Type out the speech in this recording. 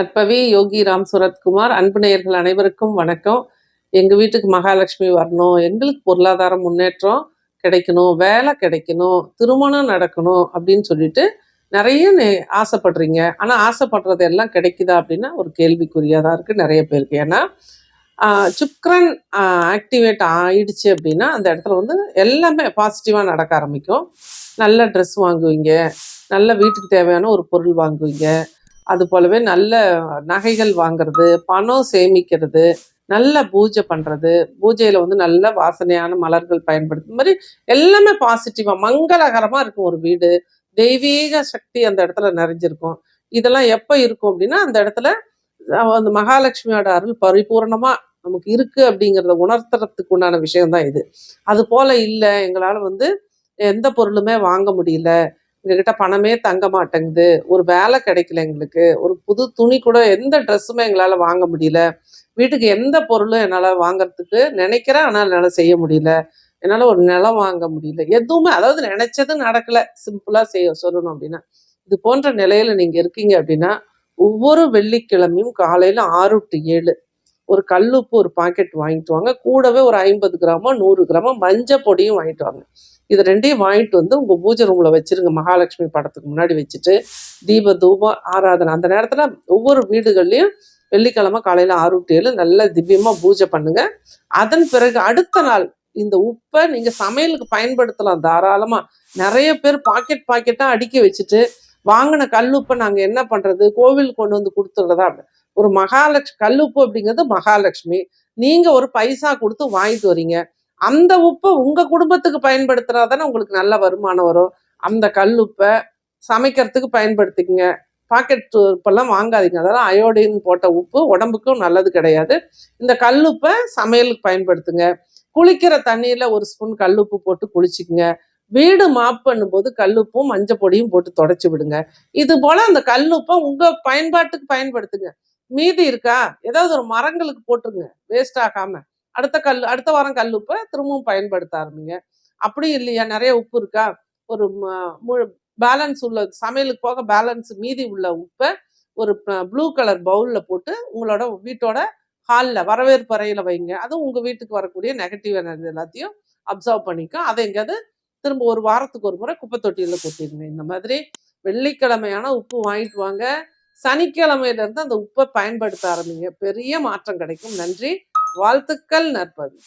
நற்பவி யோகி ராம் சுரத்குமார் அன்பு நேயர்கள் அனைவருக்கும் வணக்கம். எங்கள் வீட்டுக்கு மகாலட்சுமி வரணும். எங்களுக்கு பொருளாதார முன்னேற்றம் கிடைக்கணும் வேலை கிடைக்கணும் திருமணம் நடக்கணும் அப்படின்னு சொல்லிட்டு நிறைய நே- ஆசைப்படுறீங்க. ஆனால் ஆசைப்படுறது எல்லாம் கிடைக்குதா அப்படின்னா ஒரு கேள்விக்குறியாக தான் இருக்குது நிறைய பேருக்கு. ஏன்னா சுக்ரன் ஆக்டிவேட் ஆயிடுச்சு அப்படின்னா அந்த இடத்துல வந்து எல்லாமே பாசிட்டிவாக நடக்க ஆரம்பிக்கும். நல்ல ட்ரெஸ் வாங்குவீங்க நல்ல வீட்டுக்கு தேவையான ஒரு பொருள் வாங்குவீங்க. அது போலவே நல்ல நகைகள் வாங்குறது பணம் சேமிக்கிறது நல்ல பூஜை பண்ணுறது பூஜையில் வந்து நல்ல வாசனையான மலர்கள் பயன்படுத்தும் இந்த மாதிரி எல்லாமே பாசிட்டிவாக மங்களகரமாக இருக்கும் ஒரு வீடு. தெய்வீக சக்தி அந்த இடத்துல நிறைஞ்சிருக்கும். இதெல்லாம் எப்போ இருக்கும் அப்படின்னா அந்த இடத்துல அந்த மகாலட்சுமியோட அருள் பரிபூர்ணமாக நமக்கு இருக்குது அப்படிங்கிறத உணர்த்துறதுக்கு உண்டான விஷயம் தான் இது. அது போல் இல்லை எங்களால் வந்து எந்த பொருளுமே வாங்க முடியல எங்ககிட்ட பணமே தங்க மாட்டேங்குது. ஒரு வேலை கிடைக்கல எங்களுக்கு. ஒரு புது துணி கூட எந்த ட்ரெஸ்ஸுமே எங்களால் வாங்க முடியல. வீட்டுக்கு எந்த பொருளும் என்னால் வாங்கறதுக்கு நினைக்கிறேன். ஆனால் என்னால் செய்ய முடியல. என்னால் ஒரு நிலம் வாங்க முடியல. எதுவுமே அதாவது நினைச்சது நடக்கல. சிம்பிளாக செய்ய சொல்லணும் அப்படின்னா. இது போன்ற நிலையில் நீங்கள் இருக்கீங்க அப்படின்னா ஒவ்வொரு வெள்ளிக்கிழமையும் காலையில் ஆறு டு ஏழு ஒரு கல்லுப்பு ஒரு பாக்கெட் வாங்கிட்டு வாங்க. கூடவே ஒரு ஐம்பது கிராமோ நூறு கிராமோ மஞ்சள் பொடியும் வாங்கிட்டு வாங்க. இது ரெண்டையும் வாங்கிட்டு வந்து உங்கள் பூஜை ரூமில் வச்சிருங்க. மகாலட்சுமி படத்துக்கு முன்னாடி வச்சுட்டு தீப தூபம் ஆராதனை. அந்த நேரத்தில் ஒவ்வொரு வீடுகள்லையும் வெள்ளிக்கிழமை காலையில் ஆறு டு ஏழு நல்ல திவ்யமாக பூஜை பண்ணுங்கள் அதன் பிறகு அடுத்த நாள் இந்த உப்பை நீங்கள் சமையலுக்கு பயன்படுத்தலாம். தாராளமாக நிறைய பேர் பாக்கெட் பாக்கெட்டாக அடுக்கி வச்சுட்டு வாங்கின கல்லுப்பை நாங்கள் என்ன பண்ணுறது கோவிலுக்கு கொண்டு வந்து கொடுத்துடுறதா? அப்படி. ஒரு மகாலட்சுமி கல்லுப்பு அப்படிங்கிறது மகாலட்சுமி. நீங்கள் ஒரு பைசா கொடுத்து வாங்கிட்டு வரீங்க. அந்த உப்பை உங்கள் குடும்பத்துக்கு பயன்படுத்தினா தானே உங்களுக்கு நல்ல வருமானம் வரும். அந்த கல்லுப்பை சமைக்கிறதுக்கு பயன்படுத்திக்கங்க. பாக்கெட் உப்பெல்லாம் வாங்காதீங்க. அதெல்லாம் அயோடின் போட்ட உப்பு உடம்புக்கும் நல்லது கிடையாது. இந்த கல்லுப்பை சமையலுக்கு பயன்படுத்துங்க. குளிக்கிற தண்ணியில் ஒரு ஸ்பூன் கல்லுப்பு போட்டு குளிச்சுக்குங்க. வீடு மாப் பண்ணும்போது கல்லுப்பும் மஞ்சள் பொடியும் போட்டு தொடச்சி விடுங்க. இது போல் அந்த கல்லுப்பை உங்கள் பயன்பாட்டுக்கு பயன்படுத்துங்க. மீதி இருக்கா? ஏதாவது ஒரு மரங்களுக்கு போட்டுருங்க. வேஸ்ட் ஆகாம. அடுத்த கல் அடுத்த வாரம் கல் உப்பை திரும்பவும் பயன்படுத்த ஆரம்பிங்க. அப்படி இல்லையா? நிறைய உப்பு இருக்கா? ஒரு பேலன்ஸ் உள்ள சமையலுக்கு போக பேலன்ஸ் மீதி உள்ள உப்பை ஒரு ப்ளூ கலர் பவுலில் போட்டு உங்களோட வீட்டோட ஹாலில் வரவேற்பு அறையில் வைங்க. அதுவும் உங்கள் வீட்டுக்கு வரக்கூடிய நெகட்டிவ் எனர்ஜி எல்லாத்தையும் அப்சர்வ் பண்ணிக்கும். அதை எங்கேயாவது திரும்ப ஒரு வாரத்துக்கு ஒரு முறை குப்பை தொட்டியில் கொட்டிடுங்க. இந்த மாதிரி வெள்ளிக்கிழமையான உப்பு வாங்கிட்டு வாங்க. சனிக்கிழமையிலேருந்து அந்த உப்பை பயன்படுத்த ஆரம்பிங்க. பெரிய மாற்றம் கிடைக்கும். நன்றி. வாழ்த்துக்கள் நற்பவி